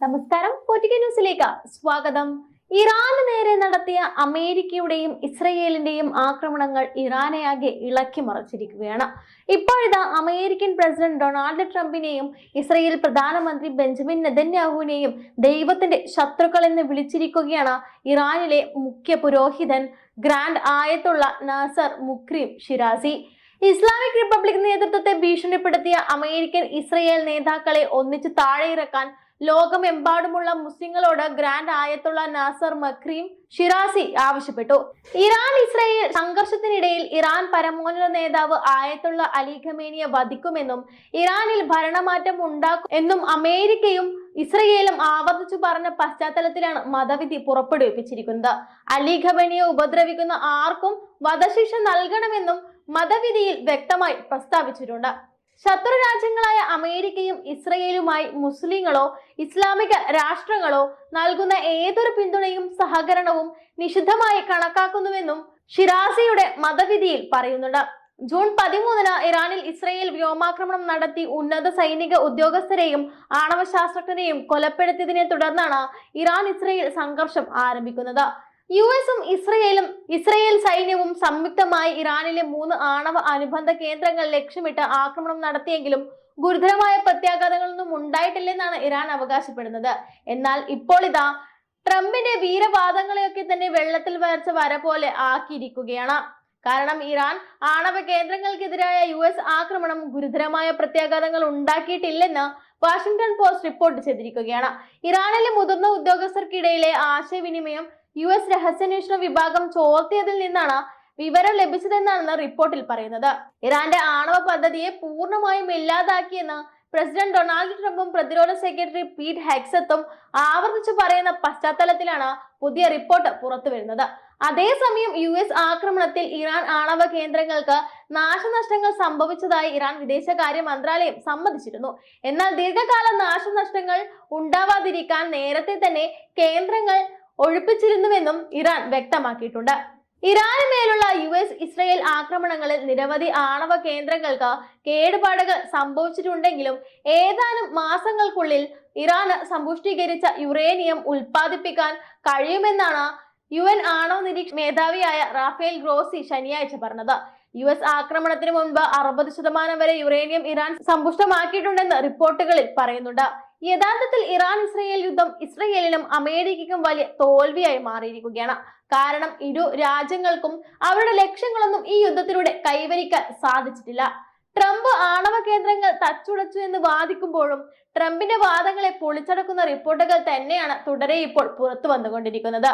നമസ്കാരം. പൊറ്റിക്ക ന്യൂസിലേക്ക് സ്വാഗതം. ഇറാന് നേരെ നടത്തിയ അമേരിക്കയുടെയും ഇസ്രയേലിന്റെയും ആക്രമണങ്ങൾ ഇറാനെയാകെ ഇളക്കി മറിച്ചിരിക്കുകയാണ്. ഇപ്പോഴിതാ അമേരിക്കൻ പ്രസിഡന്റ് ഡൊണാൾഡ് ട്രംപിനെയും ഇസ്രയേൽ പ്രധാനമന്ത്രി ബെഞ്ചമിൻ നെതന്യാഹുവിനെയും ദൈവത്തിന്റെ ശത്രുക്കൾ എന്ന് വിളിച്ചിരിക്കുകയാണ് ഇറാനിലെ മുഖ്യ പുരോഹിതൻ grand Ayatollah Nasser Makarem Shirazi. Islamic republic നേതൃത്വത്തെ ഭീഷണിപ്പെടുത്തിയ അമേരിക്കൻ ഇസ്രയേൽ നേതാക്കളെ ഒന്നിച്ച് താഴെയിറക്കാൻ ലോകമെമ്പാടുമുള്ള മുസ്ലിങ്ങളോട് grand Ayatollah Nasser Makarem Shirazi ആവശ്യപ്പെട്ടു. ഇറാൻ ഇസ്രയേൽ സംഘർഷത്തിനിടയിൽ ഇറാൻ പരമോന്നത നേതാവ് ആയത്തുള്ള അലി ഖമേനിയെ വധിക്കുമെന്നും ഇറാനിൽ ഭരണമാറ്റം ഉണ്ടാക്കും എന്നും അമേരിക്കയും ഇസ്രയേലും ആവർത്തിച്ചു പറഞ്ഞ പശ്ചാത്തലത്തിലാണ് മതവിധി പുറപ്പെടുവിപ്പിച്ചിരിക്കുന്നത്. അലി ഖമേനിയെ ഉപദ്രവിക്കുന്ന ആർക്കും വധശിക്ഷ നൽകണമെന്നും മതവിധിയിൽ വ്യക്തമായി പ്രസ്താവിച്ചിട്ടുണ്ട്. ശത്രു രാജ്യങ്ങളായ അമേരിക്കയും ഇസ്രയേലുമായി മുസ്ലിങ്ങളോ ഇസ്ലാമിക രാഷ്ട്രങ്ങളോ നൽകുന്ന ഏതൊരു പിന്തുണയും സഹകരണവും നിഷിദ്ധമായി കണക്കാക്കുന്നുവെന്നും ഷിറാസിയുടെ മതവിധിയിൽ പറയുന്നുണ്ട്. ജൂൺ പതിമൂന്നിന് ഇറാനിൽ ഇസ്രയേൽ വ്യോമാക്രമണം നടത്തി ഉന്നത സൈനിക ഉദ്യോഗസ്ഥരെയും ആണവ ശാസ്ത്രജ്ഞരെയും കൊലപ്പെടുത്തിയതിനെ തുടർന്നാണ് ഇറാൻ ഇസ്രയേൽ സംഘർഷം ആരംഭിക്കുന്നത്. യു എസും ഇസ്രയേലും ഇസ്രയേൽ സൈന്യവും സംയുക്തമായി ഇറാനിലെ മൂന്ന് ആണവ അനുബന്ധ കേന്ദ്രങ്ങൾ ലക്ഷ്യമിട്ട് ആക്രമണം നടത്തിയെങ്കിലും ഗുരുതരമായ പ്രത്യാഘാതങ്ങളൊന്നും ഉണ്ടായിട്ടില്ലെന്നാണ് ഇറാൻ അവകാശപ്പെടുന്നത്. എന്നാൽ ഇപ്പോൾ ഇതാ ട്രംപിന്റെ വീരവാദങ്ങളെയൊക്കെ തന്നെ വെള്ളത്തിൽ വരച്ച വര പോലെ ആക്കിയിരിക്കുകയാണ്. കാരണം ഇറാൻ ആണവ കേന്ദ്രങ്ങൾക്കെതിരായ യു എസ് ആക്രമണം ഗുരുതരമായ പ്രത്യാഘാതങ്ങൾ ഉണ്ടാക്കിയിട്ടില്ലെന്ന് വാഷിംഗ്ടൺ പോസ്റ്റ് റിപ്പോർട്ട് ചെയ്തിരിക്കുകയാണ്. ഇറാനിലെ മുതിർന്ന ഉദ്യോഗസ്ഥർക്കിടയിലെ ആശയവിനിമയം യു എസ് രഹസ്യാന്വേഷണ വിഭാഗം ചോർത്തിയതിൽ നിന്നാണ് വിവരം ലഭിച്ചതെന്നാണെന്ന് റിപ്പോർട്ടിൽ പറയുന്നത്. ഇറാന്റെ ആണവ പദ്ധതിയെ പൂർണമായും ഇല്ലാതാക്കിയെന്ന് പ്രസിഡന്റ് ഡൊണാൾഡ് ട്രംപും പ്രതിരോധ സെക്രട്ടറി പീറ്റ് ഹെക്സത്തും ആവർത്തിച്ചു പറയുന്ന പശ്ചാത്തലത്തിലാണ് പുതിയ റിപ്പോർട്ട് പുറത്തു വരുന്നത് അതേസമയം യു എസ് ആക്രമണത്തിൽ ഇറാൻ ആണവ കേന്ദ്രങ്ങൾക്ക് നാശനഷ്ടങ്ങൾ സംഭവിച്ചതായി ഇറാൻ വിദേശകാര്യ മന്ത്രാലയം സമ്മതിച്ചിരുന്നു. എന്നാൽ ദീർഘകാല നാശനഷ്ടങ്ങൾ ഉണ്ടാവാതിരിക്കാൻ നേരത്തെ തന്നെ കേന്ദ്രങ്ങൾ ഒഴിപ്പിച്ചിരുന്നുവെന്നും ഇറാൻ വ്യക്തമാക്കിയിട്ടുണ്ട്. ഇറാന് മേലുള്ള യു എസ് ഇസ്രയേൽ ആക്രമണങ്ങളിൽ നിരവധി ആണവ കേന്ദ്രങ്ങൾക്ക് കേടുപാടുകൾ സംഭവിച്ചിട്ടുണ്ടെങ്കിലും ഏതാനും മാസങ്ങൾക്കുള്ളിൽ ഇറാന് സമ്പുഷ്ടീകരിച്ച യുറേനിയം ഉൽപ്പാദിപ്പിക്കാൻ കഴിയുമെന്നാണ് യു എൻ ആണവ നിരീക്ഷ മേധാവിയായ റാഫേൽ ഗ്രോസി ശനിയാഴ്ച പറഞ്ഞത്. യു എസ് ആക്രമണത്തിന് മുൻപ് അറുപത് ശതമാനം വരെ യുറേനിയം ഇറാൻ സമ്പുഷ്ടമാക്കിയിട്ടുണ്ടെന്ന് റിപ്പോർട്ടുകളിൽ പറയുന്നുണ്ട്. യഥാർത്ഥത്തിൽ ഇറാൻ ഇസ്രയേൽ യുദ്ധം ഇസ്രയേലിനും അമേരിക്കയ്ക്കും വലിയ തോൽവിയായി മാറിയിരിക്കുകയാണ്. കാരണം ഇരു രാജ്യങ്ങൾക്കും അവരുടെ ലക്ഷ്യങ്ങളൊന്നും ഈ യുദ്ധത്തിലൂടെ കൈവരിക്കാൻ സാധിച്ചിട്ടില്ല. ട്രംപ് ആണവ കേന്ദ്രങ്ങൾ തച്ചുടച്ചു എന്ന് വാദിക്കുമ്പോഴും ട്രംപിന്റെ വാദങ്ങളെ പൊളിച്ചടക്കുന്ന റിപ്പോർട്ടുകൾ തന്നെയാണ് തുടരെ ഇപ്പോൾ പുറത്തു വന്നുകൊണ്ടിരിക്കുന്നത്.